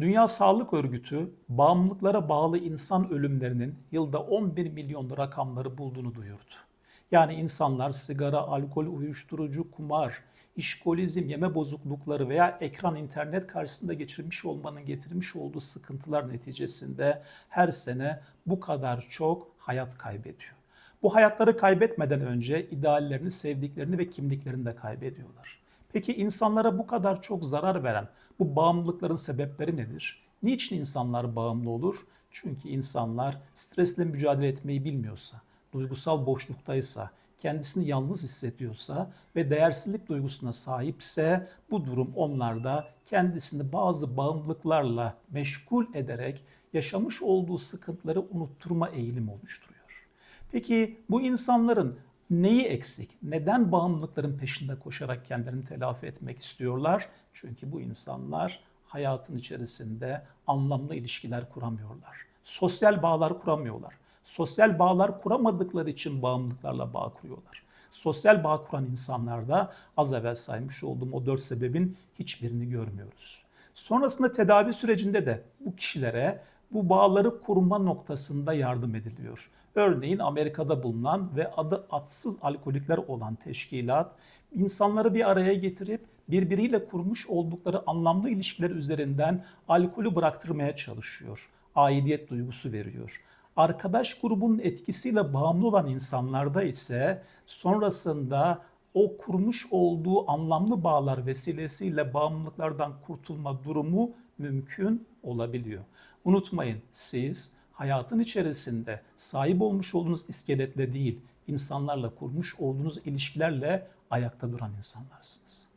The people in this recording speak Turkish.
Dünya Sağlık Örgütü bağımlılıklara bağlı insan ölümlerinin yılda 11 milyon rakamları bulduğunu duyurdu. Yani insanlar sigara, alkol, uyuşturucu, kumar, işkolizm, yeme bozuklukları veya ekran internet karşısında geçirmiş olmanın getirmiş olduğu sıkıntılar neticesinde her sene bu kadar çok hayat kaybediyor. Bu hayatları kaybetmeden önce ideallerini, sevdiklerini ve kimliklerini de kaybediyorlar. Peki insanlara bu kadar çok zarar veren bu bağımlılıkların sebepleri nedir? Niçin insanlar bağımlı olur? Çünkü insanlar stresle mücadele etmeyi bilmiyorsa, duygusal boşluktaysa, kendisini yalnız hissediyorsa ve değersizlik duygusuna sahipse bu durum onlarda kendisini bazı bağımlılıklarla meşgul ederek yaşamış olduğu sıkıntıları unutturma eğilimi oluşturuyor. Peki bu insanların neyi eksik? Neden bağımlılıkların peşinde koşarak kendilerini telafi etmek istiyorlar? Çünkü bu insanlar hayatın içerisinde anlamlı ilişkiler kuramıyorlar. Sosyal bağlar kuramıyorlar. Sosyal bağlar kuramadıkları için bağımlılıklarla bağ kuruyorlar. Sosyal bağ kuran insanlarda az evvel saymış olduğum o dört sebebin hiçbirini görmüyoruz. Sonrasında tedavi sürecinde de bu kişilere bu bağları kurma noktasında yardım ediliyor. Örneğin Amerika'da bulunan ve adı atsız alkolikler olan teşkilat insanları bir araya getirip birbiriyle kurmuş oldukları anlamlı ilişkiler üzerinden alkolü bıraktırmaya çalışıyor. Aidiyet duygusu veriyor. Arkadaş grubunun etkisiyle bağımlı olan insanlarda ise sonrasında o kurmuş olduğu anlamlı bağlar vesilesiyle bağımlılıklardan kurtulma durumu mümkün olabiliyor. Unutmayın siz hayatın içerisinde sahip olmuş olduğunuz iskeletle değil, insanlarla kurmuş olduğunuz ilişkilerle ayakta duran insanlarsınız.